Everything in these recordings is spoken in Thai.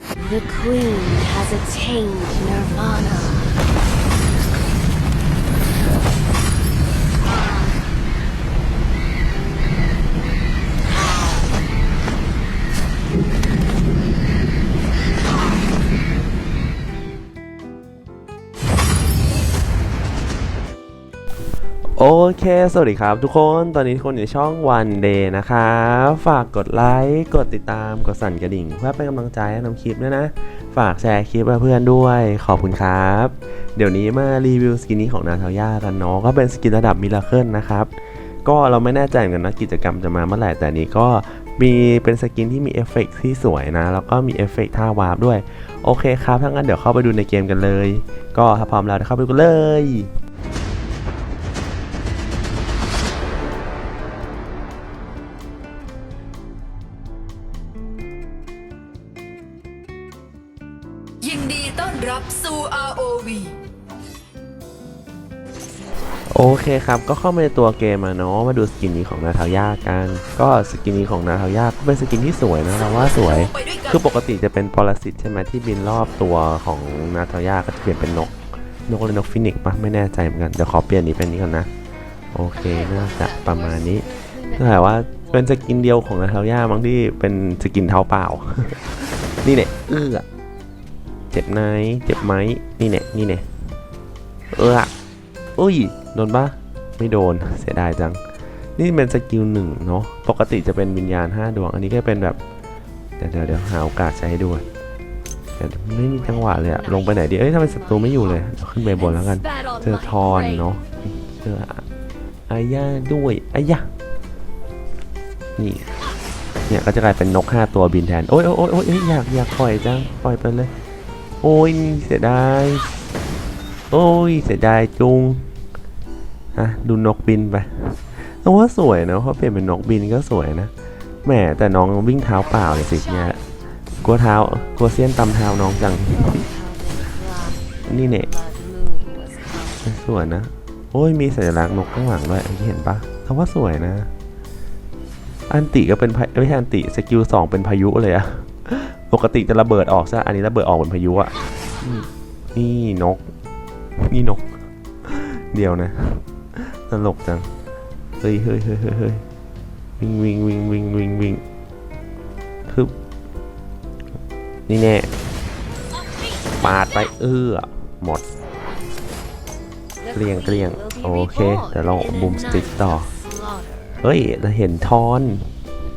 The queen has attained nirvana. โอเค สวัสดีครับทุกคน ตอนนี้ทุกคนอยู่ในช่อง One Day นะครับ ฝากกดไลค์ กดติดตาม กดสั่นกระดิ่ง เพื่อเป็นกำลังใจให้นำคลิปด้วยนะ ฝากแชร์คลิปเพื่อนด้วย ขอบคุณครับ เดี๋ยวนี้มารีวิวสกินนี้ของนาทาย่ากันเนาะ ก็เป็นสกินระดับมิราเคิลนะครับ ก็เราไม่แน่ใจเหมือนกันนะกิจกรรมจะมาเมื่อไหร่ แต่นี้ก็มีเป็นสกินที่มีเอฟเฟกต์ที่สวยนะ แล้วก็มีเอฟเฟกต์ท่าวาร์ปด้วย โอเคครับ ถ้างั้นเดี๋ยวเข้าไปดูในเกมกันเลย ก็ถ้าพร้อมแล้วเดี๋ยวเข้าไปดูกันเลย โอเคครับ ก็เข้ามาในตัวเกมมาเนาะมาดูสกินนี้ของนาทาย่ากัน ก็สกินนี้ของนาทาย่าก็เป็นสกินที่สวยนะเราว่าสวย คือปกติจะเป็นปรสิตใช่ไหมที่บินรอบตัวของนาทาย่าก็จะเปลี่ยนเป็นนก นกเลยนกฟินิกซ์ปะไม่แน่ใจเหมือนกันเดี๋ยวขอเปลี่ยนนี้เป็นนี้ก่อนนะ โอเคน่าจะประมาณนี้แต่ว่าเป็นสกินเดียวของนาทาย่ามั้งที่เป็นสกินเท้าเปล่า นี่เนี่ยเอื้อเจ็บไหมเจ็บไหมนี่เนี่ยนี่เนี่ยเอออุ้ย โดนปะไม่โดนเสียดายจัง นี่เป็นสกิลหนึ่งเนาะปกติจะเป็นวิญญาณ 5 ดวง อันนี้ก็เป็นแบบ เดี๋ยวเดี๋ยวหาโอกาสใช้ให้ดูก่อนแต่ไม่มีจังหวะเลยอะลงไปไหนดี เอ้ยทำไมศัตรูไม่อยู่เลยเขึ้นไปบนแล้วกัน เจอทอนเนาะเจออายาด้วยอายานี่เนี่ยก็จะกลายเป็นนก 5 ตัวบินแทน โอ้ยโอ้ยโอ้ยเอ้ยอยากอยากปล่อยจัง ปล่อยไปเลย โอ้ยเสียดาย โอ้ยเสียดายจุง อะดูนกบินไปแต่ว่าสวยนะเพราะเปลี่ยนเป็นนกบินก็สวยนะแหมแต่น้องวิ่งเท้าเปล่าเลยสิเนี่ยกลัวเท้ากลัวเสี้ยนตำเท้าน้องจัง นี่เนี่ยสวยนะ โอ้ยมีสัญลักษณ์นกข้างหลังด้วยเห็นปะเขาว่าสวยนะ อันติก็เป็นไม่ใช่อันติสกิลสองเป็นพายุเลยอะปกติจะระเบิดออกซะอันนี้ระเบิดออกเป็นพายุอะนี่นก นี่นก เดียวนะ ตลกจัง เฮ้ยเฮ้ยเฮ้ยเฮ้ยวิ่งวิ่งวิ่งวิ่งวิ่งวิ่งฮึบนี่แน่ปาดไปเอื้อหมด เกลี้ยงเกลี้ยงโอเคเดี๋ยวเราบูมสติ๊กต่อ เฮ้ยเราเห็นทอน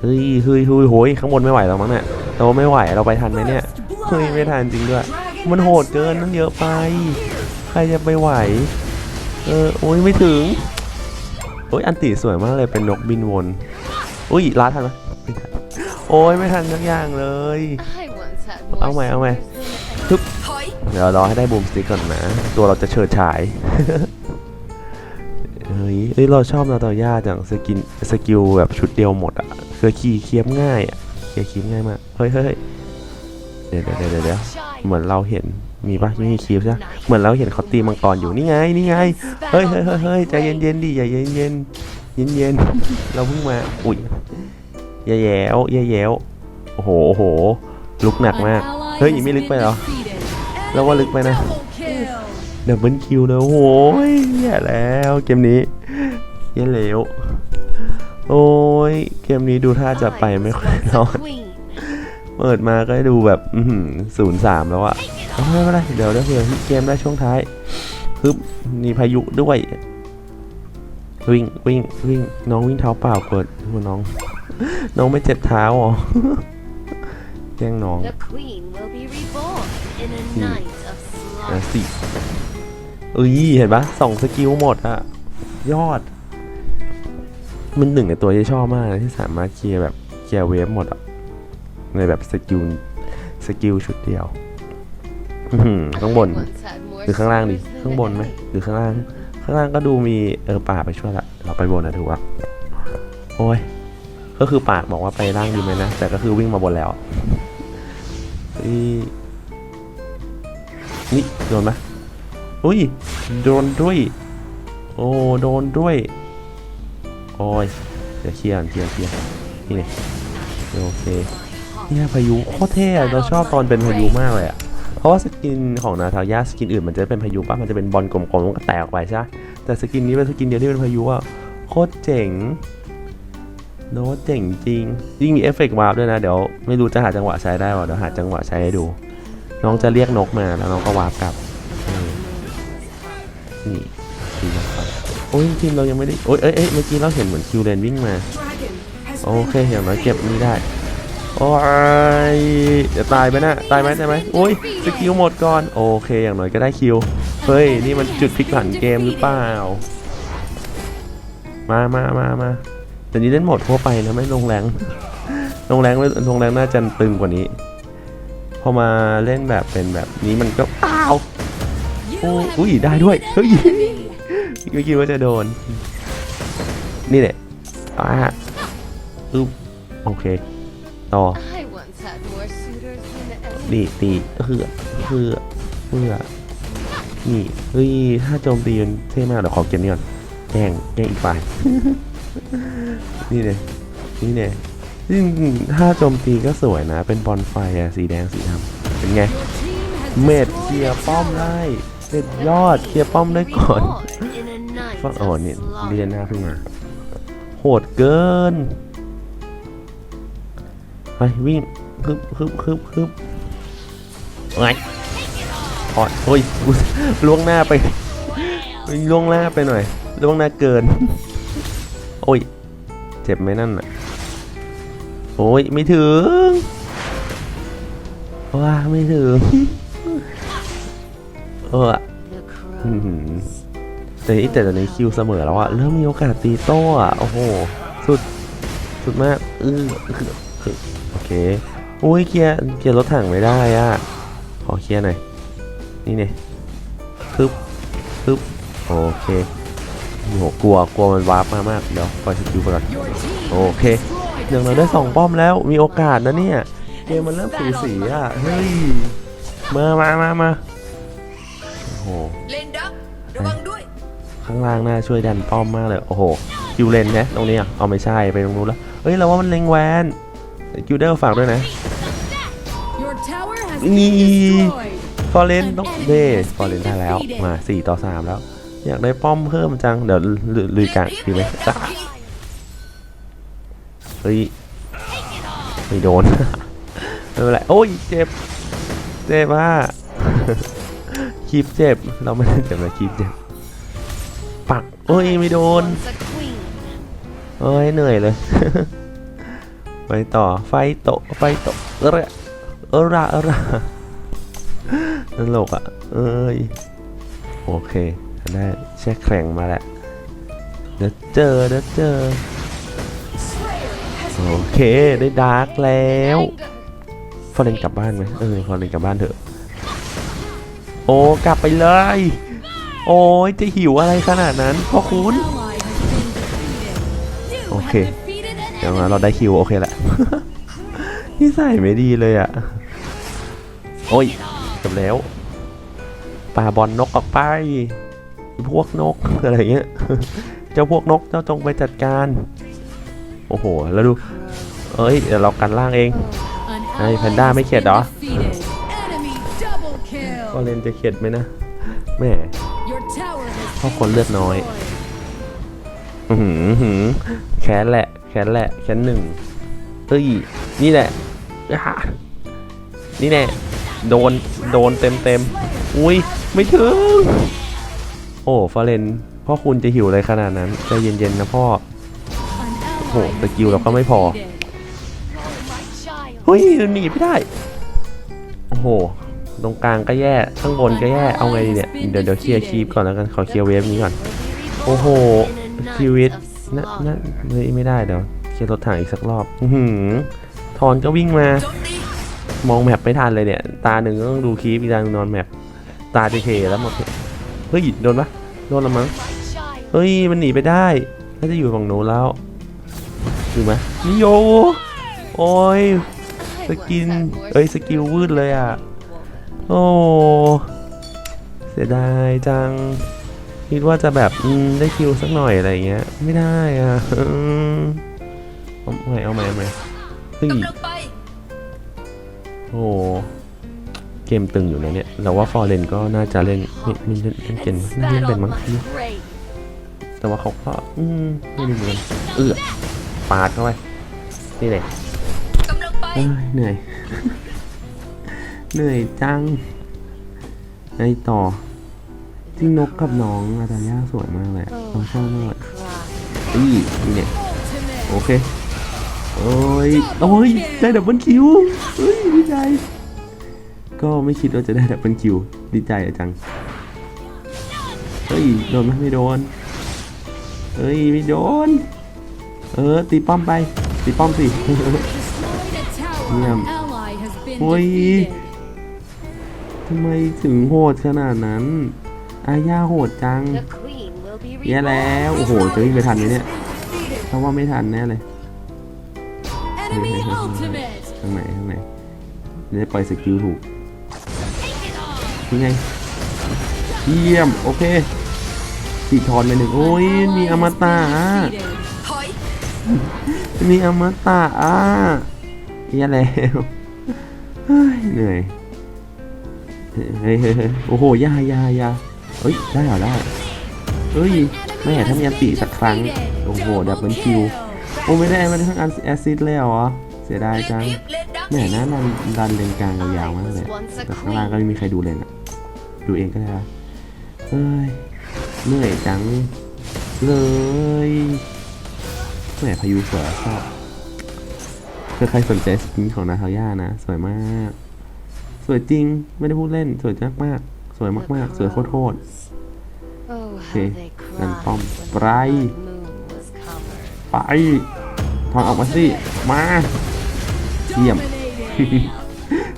เฮ้ยเฮ้ยเฮ้ยโหยข้างบนไม่ไหวแล้วมั้งเนี่ยเราไม่ไหวเราไปทันไหมเนี่ยเฮ้ยไม่ทันจริงด้วย มันโหดเกินมันเยอะไป ใครจะไปไหว เออโอ้ยไม่ถึง อ้ยอันติสวยมากเลยเป็นนกบินวนอุ้ยล้าทันไหมไม่ทันโอ้ยไม่ทันสักอย่างเลย เอาใหม่เอาใหม่ถอยเดี๋ยวรอให้ได้บูมสติ๊กก่อนนะ ตัวเราจะเฉิดฉายเฮ้ยเอ้ยเราชอบนาตาย่าจังสกินสกิลแบบชุดเดียวหมดอะเคือขี่เคียบง่ายอะเคียบคีบง่ายมากเฮ้ยเฮ้ยเฮ้ยเดี๋ยวเดี๋ยวเดี๋ยวเดี๋ยวเหมือนเราเห็น มีปะไม่มีคีบใช่เหมือนเราเห็นเขาตีมังกรอยู่นี่ไงนี่ไงเฮ้ยเฮ้ยเฮ้ยเฮ้ยใจเย็นเย็นดิอย่าเย็นเย็นเย็นเย็นเราเพิ่งมาอุ้ยอย่าแย้วอย่าแย้วโอ้โหโอ้โหลุกหนักมากเฮ้ยไม่ลึกไปหรอแล้วว่าลึกไปนะดับเบิลคิวเลยโอ้โหแย่แล้วเกมนี้แย่แล้วโอ้ยเกมนี้ดูท่าจะไปไม่ค่อยรอดเปิดมาก็ดูแบบศูนย์สามแล้วอะ เอาไม่เป็นไรเดี๋ยวเดี๋ยวเผื่อเกมได้ช่วงท้ายฮึบมีพายุด้วย วิ่งวิ่งวิ่งน้องวิ่งเท้าเปล่ากดโอ้น้อง น้องไม่เจ็บเท้าอ๋อแกล้งน้อง The queen will be reborn in a night of อะ slaughter. สี่เอ้ยเห็นปะสองสกิลหมดอะยอด มันหนึ่งในตัวที่ชอบมากเลยที่สามารถเคลียร์แบบเคลียร์เวฟหมดอะในแบบสกิลสกิลชุดเดียว อื้อหือข้างบน I once had more หรือข้างล่างดิ suitors ข้าง than บนไหม any. หรือข้างล่าง ข้างล่างก็ดูมีเออป่าไปช่วยละ เราไปบนนะถูกปะโอ้ย ก็คือปากบอกว่าไปล่างดีไหมนะ แต่ก็คือวิ่งมาบนแล้วอีนี่โดนไหมอุ้ย โดนด้วย โอ้ โดนด้วย โอ้ย เดี๋ยวเคลียร์ก่อนเคลียร์เคลียร์นี่นี่โอเค เนี่ยพายุโคตรเท่อะเราชอบตอนเป็นพายุมากเลยอะ เพราะว่าสกินของนาทายาสกินอื่นมันจะเป็นพายุปะมันจะเป็นบอลกลมๆแล้วก็แตกออกไปใช่ปะแต่สกินนี้เป็นสกินเดียวที่เป็นพายุอะโคตรเจ๋งโน้ตเจ๋งจริงยิ่งมีเอฟเฟกต์วาร์ปด้วยนะ เดี๋ยวไม่รู้จะหาจังหวะใช้ได้ป่ะเดี๋ยวหาจังหวะใช้ให้ดู น้องจะเรียกนกมาแล้วน้องก็วาร์ปกลับนี่ดีนะครับโอ้ยจริงๆเรายังไม่ได้โอ้ยเอ้ยเมื่อกี้เราเห็นเหมือนคิวเลนวิ่งมา โอเคอย่างน้อยเก็บนี่ได้ โอ้ยเดี๋ยวตายไปนะตายไหมตายไหมโอ้ยสกิลหมดก่อน โอเค อย่างน้อยก็ได้คิว เฮ้ย นี่มันจุดพลิกผันเกมหรือเปล่า มามามามาแต่นี้เล่นหมดทั่วไปนะไม่ลงแรงลงแรงลงแรงน่าจะตึงกว่านี้ พอมาเล่นแบบเป็นแบบนี้มันก็อ้าวโอ้อุ้ยได้ด้วย เฮ้ยไม่คิดว่าจะโดน นี่แหละอ่าอึ๊บโอเค ต่อ I once had more suitors than any. นี่ตีเฮือเฮือเฮือนี่เฮ้ยถ้าโจมตีมันเท่มากเดี๋ยวขอเก็บนี่ก่อนแกล้งแกล้งอีกฝ่ายนี่เลยนี่เลยซึ่งถ้าโจมตีก็สวยนะ เป็นบอลไฟอะสีแดงสีดำเป็นไง เมดเคลียร์ป้อมได้เด็ดยอดเคลียร์ป้อมได้ก่อน Reborn in a night ฟัง of อ๋อเนี่ย slaughter. เรียนหน้าขึ้นมาโหดเกิน ไปวิ่งฮึบฮึบฮึบฮึบไงออดโอ้ยล่วงหน้าไปล่วงหน้าไปหน่อยล่วงหน้าเกิน โอ้ย เจ็บไหมนั่นน่ะ โอ้ย ไม่ถึง ว้า ไม่ถึง เออแต่นี่แต่ตอนนี้คิวเสมอแล้วอะเริ่มมีโอกาสตีโต้อะโอ้โห สุด สุดมาก อือ โอเคอุ้ยเคลียร์เคลียร์รถถังไม่ได้อะขอเคลียร์หน่อยนี่เนี่ยปึ๊บปึ๊บโอเคโอ้โหกลัวกลัวมันวาร์ปมามากเดี๋ยวปล่อยสกิลไปก่อนโอเคอย่างเราได้สองป้อมแล้วมีโอกาสนะเนี่ยเกมมันเริ่มสูสีอะเฮ้ยมามามามาโอ้โหเลนดับระวังด้วยข้างล่างน่าช่วยดันป้อมมากเลยโอ้โหคิวเลนนะตรงนี้อะเอาไม่ใช่ไปตรงนู้นแล้วเฮ้ยเราว่ามันเลงแวน คิวเดอร์ฝากด้วยนะ Your tower has นี่ been destroyed. ฟอร์เรนต้องเดสฟอร์เรนได้แล้วมา4ต่อ3แล้ว อยากได้ป้อมเพิ่มจัง เดี๋ยวลุยลุยกลางดีไหมจ้ะเฮ้ยไม่โดนไม่เป็นไรโอ้ยเจ็บเจ็บอะคีบเจ็บเราไม่ได้เจ็บนะคีบเจ็บปักโอ้ยไม่โดน Once a queen. เอ้ยเหนื่อยเลย ไปต่อไฟโตไฟโตะเอระเอระเอระตลกอะ เอ้ย โอเคได้แช่แข็งมาแล้วเดี๋ยวเจอเดี๋ยวเจอ โอเคได้ดาร์กแล้วฟอร์เรนกลับบ้านไหมเออฟอร์เรนกลับบ้านเถอะ โอ้กลับไปเลย โอ้ยจะหิวอะไรขนาดนั้นพ่อคุณ Ally has been defeated. เอย่างน้เราได้คิวโอเคแหละนี่ใส่ไม่ดีเลยอะ โอ้ยจบแล้วปาบอลนกออกไป พวกนกอะไรเงี้ย เจ้าพวกนกเจ้าจงไปจัดการ โอ้โห แล้วดู เอ้ยเดี๋ยวเรากันล่างเอง An Hey, ally Panda, has mấy kẹt been đó. defeated. Enemy double ก็เลนจะเข็ดไหมนะแม่เพราะคนเลือดน้อย อื้อหือแค้นแหละ แค้นแหละแค้นหนึ่งเฮ้ยนี่แหละนี่แน่โดนโดนเต็มเต็มอุ้ยไม่ถึง โอ้ฟาเรนพ่อคุณจะหิวอะไรขนาดนั้นใจเย็นๆนะพ่อ An Ồ, ally cái has chiêu đó been có mấy phò. defeated. Oh, my child. เฮ้ยหนีไม่ได้โอ้โหตรงกลางก็แย่ข้างบนก็แย่เอาไงดีเนี่ยเดี๋ยวเดี๋ยวเคลียร์คีปก่อนแล้วกันขอเคลียร์เวฟนี้ก่อนโอ้โหชีวิต นั่น slaughter. นั่นเฮ้ยไม่ได้เดี๋ยวเคลียร์รถถังอีกสักรอบอื้อหือทอนก็วิ่งมาโจมตีมองแมปไม่ทันเลยเนี่ย ตาหนึ่งก็ต้องดูคลิปอีกตาหนึ่งนอนแมปตาจะเคแล้วหมดเฮ้ยโดนปะโดนละมั้ง My child. เฮ้ยมันหนีไปได้น่าจะอยู่ฝั่งโน้นแล้วอยู่ไหมนิโยโอ้ย I สกิน once had more เอ้ยสกิลวืดเลยอะ โอ้ เสียดายจัง คิดว่าจะแบบได้คิวสักหน่อยอะไรเงี้ย ไม่ได้อะอืมเอาใหม่เอาใหม่เอาใหม่เฮ้ยกำลังโอ้เกมตึงอยู่นะเนี่ยเราว่าฟอร์เรนก็น่าจะเล่นไม่ไม่เล่นเล่นเกมน่าเล่นเป็นมั้งแต่ว่าเขาก็อืมไม่รู้เหมือนเอือปาดเข้าไปนี่เลยกำลังไปเหนื่อย เหนื่อยจังไอต่อ ริงนกกับน้องอาตาย่าสวยมากเลยอะน้องชอบมากเลย Cry. อีนี่เนี่ย Ultimate. โอเคโอ้ยโอ้ยได้ดับเบิลคิวเฮ้ยดีใจ ก็ไม่คิดว่าจะได้ดับเบิลคิวดีใจอะจังเฮ้ยโดนไหมไม่โดนเฮ้ยไม่โดน เออตีป้อมไปตีป้อมสิ Destroyed a tower. Yeah. An ally has been Ôi. defeated. ทำไมถึงโหดขนาดนั้น อาญาโหดจัง The queen will be แย่ reborn. แล้ว โอ้โห จะวิ่งไปทันไหมเนี่ยเพราะว่าไม่ทันแน่เลย Enemy Hey, hey, hey, hey. ultimate. ข้างไหนข้างไหนจะได้ปล่อยสกิลถูกนี่ไง เยี่ยม โอเคสีทอนไปหนึ่งโอ้ย An มี ally อม has ตะ been อะ defeated. ถอยมีอมตะอะแย่แล้วเฮ้ยเหนื่อย เฮ้ยเฮ้ยเฮ้ยโอ้โหอยาอยาอยา เฮ้ยได้เหรอได้เฮ้ยแม่ถ้ามีอันติสักครั้ง โอ้โหดับเบิลคิว โอ้ไม่ได้ม่ได้ทั้งอันแอซซิดเลยเหรอ เสียดายจังแหม่น่าดันดันเลนกลางยาวมากเลย แต่ข้างล่างก็ไม่มีใครดูเลนอะดูเองก็ได้ละเฮ้ยเหนื่อยจังเลยแหมพายุสวยชอบคือใครสนใจสกินของนาทาย่านะ สวยมาก สวยจริงไม่ได้พูดเล่นสวยมากมาก วยมากๆ สวยโคตร Oh, Okay, how they cried then when pom the prai. blood moon was covered. ๆไปถอนออกมาสิมาเยี่ยม Dominating.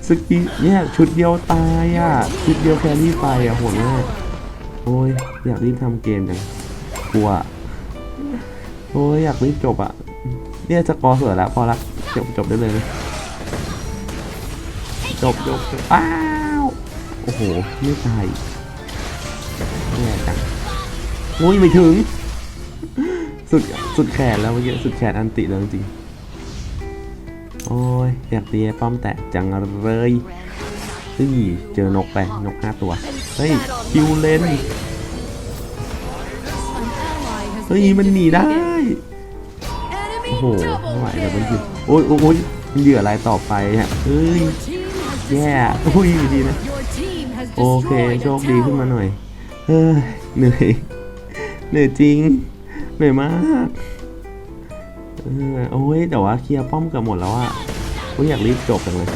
สกีเนี่ยชุดเดียวตายอะ ชุดเดียวแครี่ไปอะโหดมากโอ้ยอยากรีบทำเกมจังกลัวโอ้ยอยากรีบจบอะ เนี่ยสกอร์สวยแล้วพอละจบจบได้เลยนะจบจบจบอ้าว โอ้โห ไม่ตายแย่จังโอ้ยไม่ถึง สุด สุดแขนแล้วเมื่อกี้ สุดแขนอันติแล้วจริงโอ้ย อยากตีป้อมแตกจังเลยเฮ้ยเจอนกไป นกห้าตัว เฮ้ยคิวเลนเฮ้ย มันหนีได้ โอ้โหไม่ไหวแล้วมันคือ kill. โอ้ยโอ้ยเหยื่ออะไรต่อไปอะเอ้ย แย่ destroyed อุ้ยดีนะ โอเค destroyed โช a คดีขึ้นมา tower. หน่อยเฮ้ยเหนื่อยเหนื่อยจริง เหนื่อยมากเออโอ้ยแต่ว่าเคลียร์ป้อมเกือบหมดแล้วอะโอ้ยอยากรีบจบจังเลย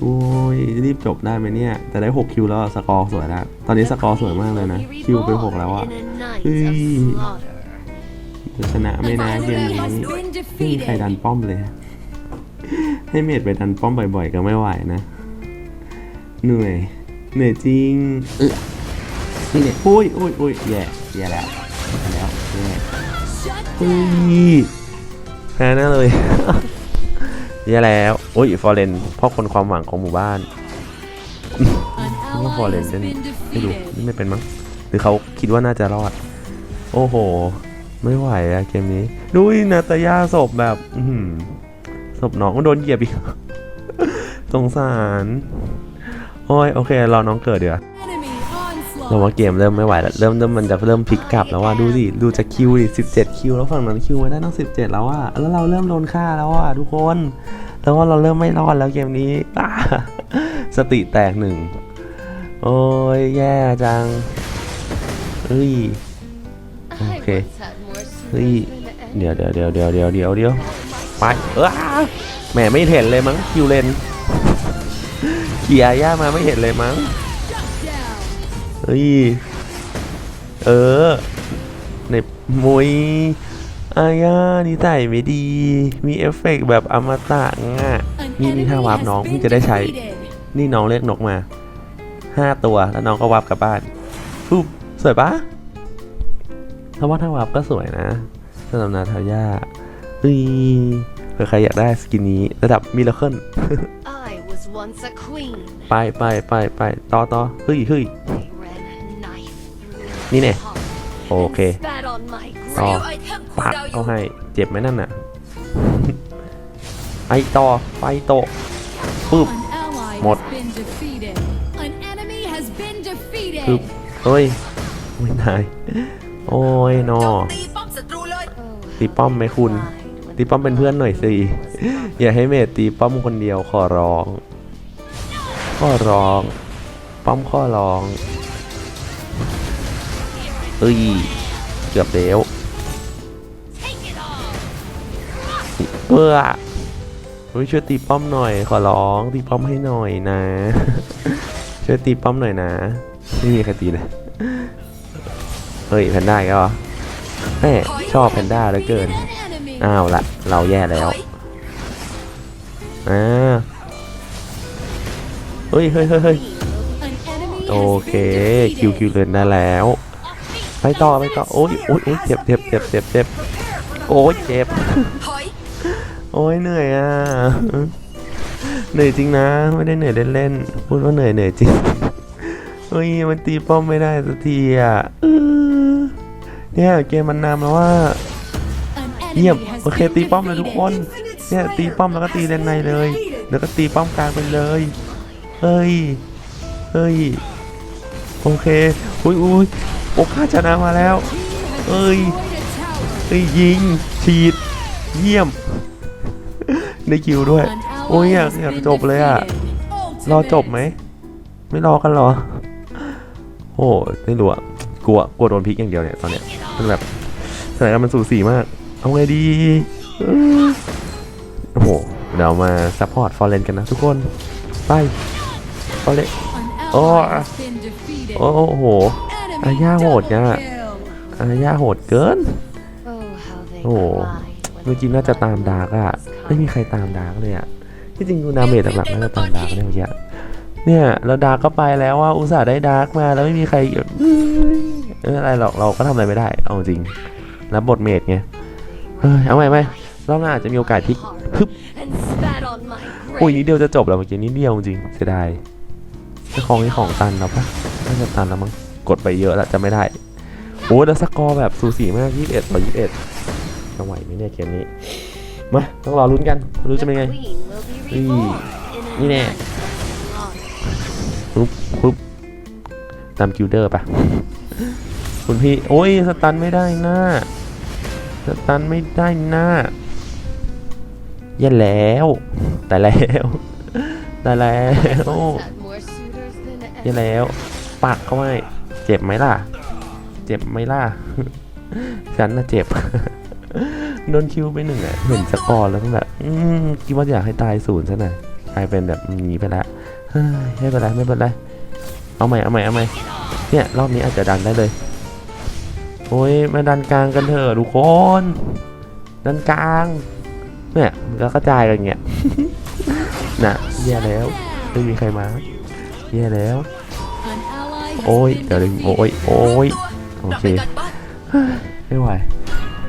โอ้ยรีบจบได้ไหมเนี่ย แต่ได้ 6 คิวแล้วอะสกอร์สวยแล้วตอนนี้สกอร์สวยมากเลยนะ คิวไป 6 แล้วอะ In a night Ui. of slaughter. จะชนะไม่นะเกม Enemy นี้ has been ไม่มีใครดัน defeated. ป้อมเลย ให้เมดไปดันป้อมบ่อยๆ ก็ไม่ไหวนะ เหนื่อย เหนื่อยจริงเออนี่เนี่ยอุ้ยอุ้ยอุ้ยแย่แย่แล้วแย่แล้วแย่ Shut อุ้ down. ยแพ้แน่เลยแย่แล้วอุ้ยฟอร์เรนพ่อคนความหวังของหมู่บ้าน An ว่าฟอร์ ally เรน has เล่น been ไม่รู้ defeated. นี่ไม่เป็นมั้งหรือเขาคิดว่าน่าจะรอด โอ้โห ไม่ไหวอะเกมนี้ ดูอีนาตาย่าศพแบบ อื้อหือศพน้องก็โดนเหยียบอีกสงสาร โอ้ยโอเครอน้องเกิดเดี๋ยวเราว่าเกมเริ่มไม่ไหวแล้วเริ่มเริ่มมันจะเริ่มพลิกกลับแล้วว่าดูสิดูจากคิวดิสิบเจ็ดคิวแล้วฝั่งนั้นคิวมาได้ตั้งสิบเจ็ดแล้วอะแล้วเราเริ่มโดนฆ่าแล้วอะทุกคนแล้วว่าเราเริ่มไม่รอดแล้วเกมนี้สติแตกหนึ่งโอ้ยแย่จังเอ้ย I Okay. once had more เฮ้ยเดี๋ยวเดี๋ยวเดี๋ยวเดี๋ยวเดี๋ยวเดี๋ยวเดี๋ยวไปเออแหมไม่เห็นเลยมั้งคิวเลน ขี่ยย่ามาไม่เห็นเลยมั้งเฮ้ยเออในมวยอาญานิสัยไม่ดี มีเอฟเฟกต์แบบอมตะง่ะนี่นี่ถ้าวาร์ปน้องเพิ่งจะได้ใช้ นี่น้องเรียกนกมาห้าตัวแล้วน้องก็วาร์ปกลับบ้านปุ๊บสวยปะถ้าว่าถ้าวาร์ปก็สวยนะสำหรับนาทายาเฮ้ยเผื่อใครอยากได้สกินนี้ระดับมิลเคิล I was once a queen. ไปไปไปไปต่อต่อเฮ้ยเฮ้ย They ran a knife through Nè nè. my heart โอเค and spat on my ต่อ grave. ไอเทมคูปักดาวอเขายู่ให้เจ็บไหมนั่นน่ะไปต่อไปโตะปุ๊บ An ally Một. has been defeated. An enemy has been defeated. ปึ๊บเฮ้ยไม่ได้โอ้ยนอโจมตีป้อมศัตรูเลย Oh, ตีป้อมไหมคุณ lied when ตีป้อมเป็นเพื่อนหน่อยสิ อย่าให้เมดตีป้อมคนเดียวขอร้อง ขอร้อง ป้อมขอร้อง เอ้ย เกือบแล้วเพื่อเฮ้ยช่วยตีป้อมหน่อย ขอร้องตีป้อมให้หน่อยนะ ช่วยตีป้อมหน่อยนะ ไม่มีใครตีเลย เฮ้ยแพนด้าอีก็เหรอแม่ชอบแพนด้าเหลือเกิน An enemy. อ้าวละเราแย่แล้วถอยอ่า เฮ้ยเฮ้ยเฮ้ยเฮ้ยโอเคคิวคิวเดินได้แล้ว ไปต่อไปต่อโอ้ยโอ้ยโอ้ยเจ็บเจ็บเจ็บเจ็บเจ็บโอ้ยเจ็บโอ้ยเหนื่อยอะเหนื่อยจริงนะ ไม่ได้เหนื่อยเล่นๆพูดว่าเหนื่อยเหนื่อยจริงเฮ้ยมันตีป้อมไม่ได้สักทีอะเนี่ยเกมมันนำแล้วว่าเยี่ยมโอเคตีป้อมเลยทุกคนเนี่ยตีป้อมแล้วก็ตีเลนในเลย แล้วก็ตีป้อมกลางไปเลย เฮ้ย เฮ้ย โอเค อุ้ยอุ้ยโอคาชนะมาแล้ว Team has Ơi. destroyed a tower. เฮ้ยยิง ฉีด เยี่ยม ได้คิวด้วย โอ้ยอยากอยากจบเลยอะ รอจบไหม ไม่รอกันหรอ โอ้ไม่รู้อะกลัว กลัวโดนพิกอย่างเดียวเนี่ยตอนเนี้ย มันแบบสถานการณ์มันสูสีมาก เอาไงดี โอ้โหเดี๋ยวมาซัพพอร์ตฟอร์เรนกันนะทุกคน ไป ฟอร์เรน An Ồ. ally has been defeated. โอ้โห Enemy อาญาโหด double เนี่ย kill. อาญาโหดเกิน Oh, how they Ồ. cried when เมื่อกี้น่าจะตามดาร์กอะไม่มีใครตามดาร์กเลยอะที่จริงดูดาเมจหลักๆน่าจะตามดาร์กเนี่ยเมื่อกี้เนี่ยแล้วดาร์กก็ไปแล้วว่าอุตส่าห์ได้ดาร์กมาแล้วไม่มีใครแบบเอออะไรหรอกเราก็ทำอะไรไม่ได้ เอาจริงรับบทเมจไงเฮ้ยเอาใหม่ไหมรอบหน้าอาจจะมีโอกาสพลิกฮึบ and spat on my โอ้ย grave. นิดเดียวจะจบแล้วเมื่อกี้นิดเดียวจริงเสียดาย จ้ของนี่ของตันแล้วปะน่าจะตันแล้วมั้ง กดไปเยอะแล้วจะไม่ได้ โอ้แล้วสกอร์แบบสูสีมาก21ต่อ21จะไหวไหมเนี่ยเกมนี้ มาต้องรอลุ้นกัน รู้จะเป็นไง queen will be Ui. reborn in a Như nè. night of slaughter. ปุ๊บปุ๊บตามกิลเดอร์ปะคุณพี่ โอ้ยสตันไม่ได้นะสตันไม่ได้นะแย่แล้ว แต่แล้ว แต่แล้ว Once had more suitors than แย่แล้ว ปักเข้าไว้เจ็บไหมล่ะ เจ็บไหมล่ะ ฉันน่ะเจ็บ โดนคิวไปหนึ่งอะเห็นสกอร์แล้วก็แบบ อืมคิดว่าอยากให้ตายศูนย์ซะหน่อยกลายเป็นแบบนี้ไปแล้วเฮ้ยไม่เป็นไรไม่เป็นไร เอาใหม่เอาใหม่เอาใหม่เนี่ยรอบนี้อาจจะดันได้เลย โอ้ยมาดันกลางกันเถอะทุกคน ดันกลางเนี่ยก็กระจายกันเงี้ยนะแย่แล้ว ไม่มีใครมา แย่แล้ว An ally has โอ้ย been เดี๋ยวดึง defeated. โอ้ยโอ้ยโอเราเคไปกันบ้านไม่ไหว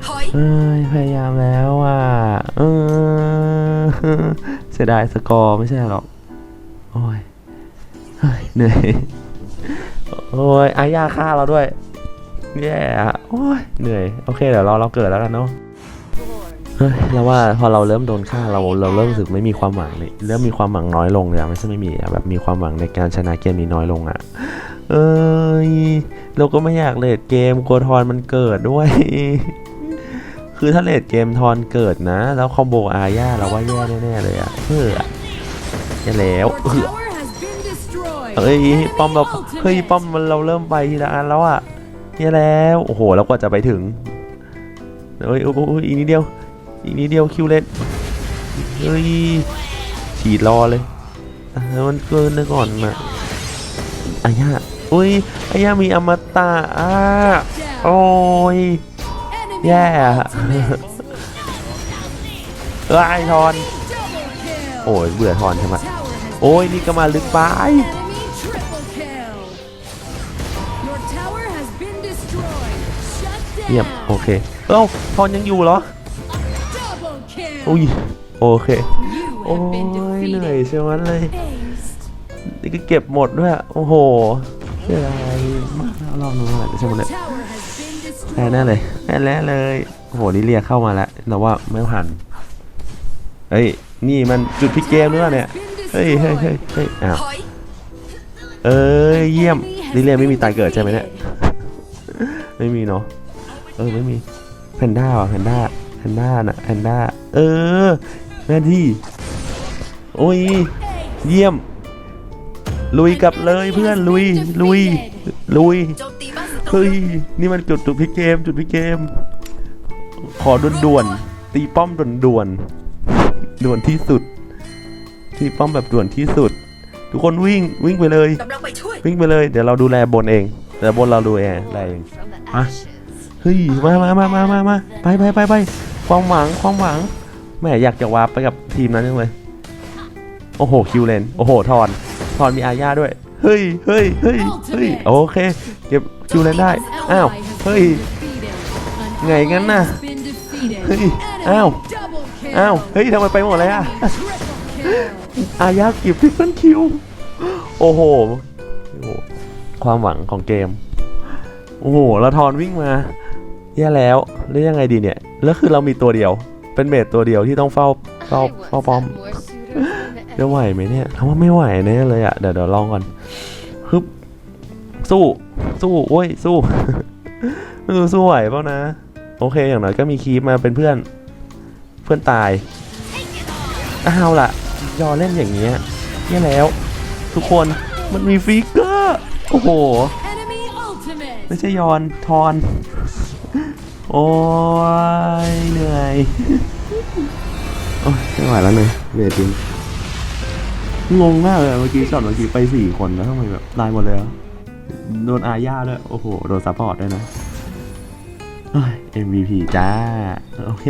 ถอยเอ้ยพยายามแล้วอะเออเสียดายสกอร์ไม่ใช่หรอก โอ้ยเฮ้ยเหนื่อย โอ้ยอาญาฆ่าเราด้วย แย่อะโอ้ยเหนื่อย โอเค เดี๋ยวรอเราเกิดแล้วกันเนาะ Born เฮ้ยแล้วว่าพอเราเริ่มโดนฆ่าเราเราเริ่มรู้สึกไม่มีความหวังเลยเริ่มมีความหวังน้อยลงเลยอะไม่ใช่ไม่มีอะแบบมีความหวังในการชนะเกมนี้น้อยลงอะเอ้ยเราก็ไม่อยากเลดเกมกลัวทอนมันเกิดด้วย คือถ้าเลดเกมทอนเกิดนะ แล้วคอมโบอาญาเราว่าแย่แน่ๆเลยอะเฮ้ยแย่แล้วเออ tower has been destroyed. เฮ้ยป้อมเราเฮ้ยป้อมมันเราเริ่มไปทีละอันแล้วอะแย่แล้วโอ้โหแล้วกว่าจะไปถึงเฮ้ยโอ้โหอีกนิดเดียว อีกนิดเดียวคิวเล่นเฮ้ยฉีดรอเลยอะมันเกินเลยก่อนนะอายาอุ้ยอายามีอมตะอะโอ้ย Enemy Yeah. ultimate. เอ้ยทอน โอ้ยเบื่อทอนใช่ไหมโอ้ยนี่ก็มาลึกไปเยี่ยมโอเคเอ้าทอนยังอยู่เหรอ อุ้ยโอเค You โอ้ have been ยเหนื่อย defeated. ใช่ไหมเลย Aced. นี่ก็เก็บหมดด้วยโอ้โหเสียดายมากเราหน่อยใช่ไหม Your เนี่ย tower has been แพ้ destroyed. แน่เลยแพ้แน่เลยโอ้โหนี่เรียกเข้ามาแล้วแต่ว่าไม่ผ่านเฮ้ยนี่มันจุดพลิกเกมหรือเปล่าเนี่ยเฮ้ยเฮ้ยเฮ้ยเฮ้ยอ้าวถอยเอ้ยเยี่ยมนี่เรียกไม่มีตายเกิดใช่ไหมเนี่ยไม่มีเนาะเออไม่มีแพนด้าว่ะแพนด้าแพนด้าน่ะแพนด้า เออแม่ที่ โอ้ย เยี่ยม ลุยกลับเลยเพื่อนลุย ลุย ลุยโจมตีบ้านศัตรูเฮ้ย นี่มันจุดจุดพลิกเกม จุดพลิกเกม ขอด่วนๆ ตีป้อมด่วนๆ ด่วนที่สุด ตีป้อมแบบด่วนที่สุด ทุกคนวิ่งวิ่งไปเลยกำลังไปช่วยวิ่งไปเลย เดี๋ยวเราดูแลบนเอง แต่บนเราดูแลอะไรเอง From the Ah. ashes. เฮ้ย มามามามามามาไปไปไปไปความหวังความหวัง แม่อยากจะวาร์ปไปกับทีมนั้นจังเลยโอ้โหคิวเลนโอ้โหทอนทอนมีอาญาด้วย เฮ้ยเฮ้ยเฮ้ยเฮ้ยโอเคเก็บคิวเลนได้อ้าวเฮ้ยไงงั้นน่ะเฮ้ยอ้าวอ้าวเฮ้ยทำไมไปหมดเลยอะอายาเกิบทริปเปิลคิวโอ้โหความหวังของเกม โอ้โหแล้วทอนวิ่งมาแย่แล้วหรือยังไงดีเนี่ยแล้วคือเรามีตัวเดียว เป็นเมดตัวเดียวที่ต้องเฝ้าเฝ้า I เฝ้า once ป้อม had more suitors than the จะไหวไหมเนี่ยเราว่าไม่ไหวแน่เลยอะเดี๋ยวเดี๋ยวลองก่อนฮึบสู้สู้โอ้ยสู้ไม่รู้สู้ไหวเปล่านะ โอเคอย่างน้อยก็มีคีปมาเป็นเพื่อน เพื่อนตายอ้าวล่ะ ยอเล่นอย่างเงี้ยเนี่ยแล้ว ทุกคนมันมีฟิกเกอร์ โอ้โห Enemy ultimate. ไม่ใช่ยอนทอน โอ้ยเหนื่อย โอ้ยไม่ไหวแล้วเลยเวทจริงงงมากเลยเมื่อกี้ช็อตเมื่อกี้ไปสี่คนแล้วทำไมแบบตายหมดเลยอะโดนอาญาด้วย โอ้โห โดนซัพพอร์ตด้วยนะเฮ้ย MVP จ้า โอเค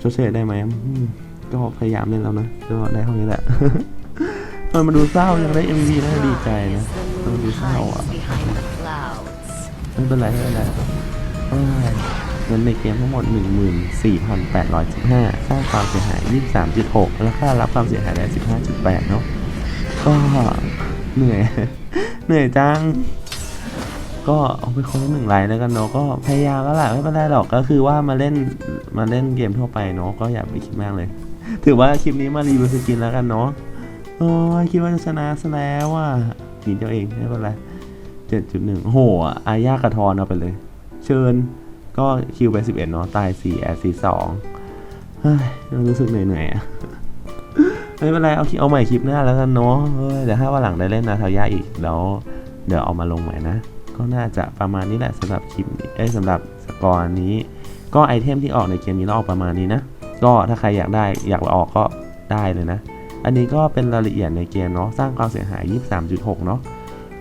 ชดเชยได้ไหมอืมก็พยายามเล่นแล้วนะ ก็ได้เท่านี้แหละเออมาดูเศร้ายังได้ MVP น่าดีใจนะ the เออ moon ดูเศร้าอะ hides behind the clouds. ไม่เป็นไรไม่เป็นไร เอ้ยเงินในเกมทั้งหมด 14,815สร้างความเสียหาย 23.6 แล้วค่ารับความเสียหายได้15.8 เนาะก็เหนื่อย เหนื่อยจัง ก็เอาไปคนละหนึ่งไลน์แล้วกันเนาะก็พยายามแล้วแหละไม่เป็นไรหรอกก็คือว่ามาเล่นมาเล่นเกมทั่วไปเนาะก็อย่าไปคิดมากเลย ถือว่าคลิปนี้มารีวิวสกินแล้วกันเนาะโอ้ยคิดว่าจะชนะซะแล้วอะหนีเดียวเองไม่เป็นไรเจ็ดจุดหนึ่งโหอาญากระทอนเอาไปเลย เชิญก็คิวไปสิบเอ็ดเนาะตายสี่แอดสี่สองเฮ้ยรู้สึกเหนื่อยๆอะไม่เป็นไรเอาเอาใหม่คลิปหน้าแล้วกันเนาะเดี๋ยวถ้าวันหลังได้เล่นนาทายาอีกแล้วเดี๋ยวเอามาลงใหม่นะ ก็น่าจะประมาณนี้แหละสำหรับคลิปนี้เอ้ยสำหรับสกอร์นี้ ก็ไอเทมที่ออกในเกมนี้เราออกประมาณนี้นะ ก็ถ้าใครอยากได้อยากออกก็ได้เลยนะ อันนี้ก็เป็นรายละเอียดในเกมเนาะสร้างความเสียหาย 23.6 เนาะ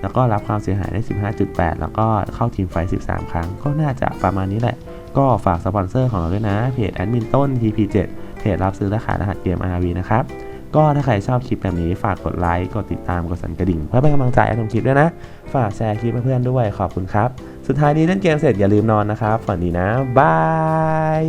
แล้วก็รับความเสียหายได้ 15.8 แล้วก็เข้าทีมไฟท์13 ครั้ง ก็น่าจะประมาณนี้แหละ ก็ฝากสปอนเซอร์ของเราด้วยนะ เพจแอดมินต้น TP7 เพจรับซื้อและขายรหัสเกม RV นะครับ ก็ถ้าใครชอบคลิปแบบนี้ฝากกดไลค์ กดติดตาม กดสั่นกระดิ่ง เพื่อเป็นกำลังใจให้ทำคลิปด้วยนะ ฝากแชร์คลิปให้เพื่อนด้วยขอบคุณครับ สุดท้ายนี้เล่นเกมเสร็จอย่าลืมนอนนะครับ ฝันดีนะบาย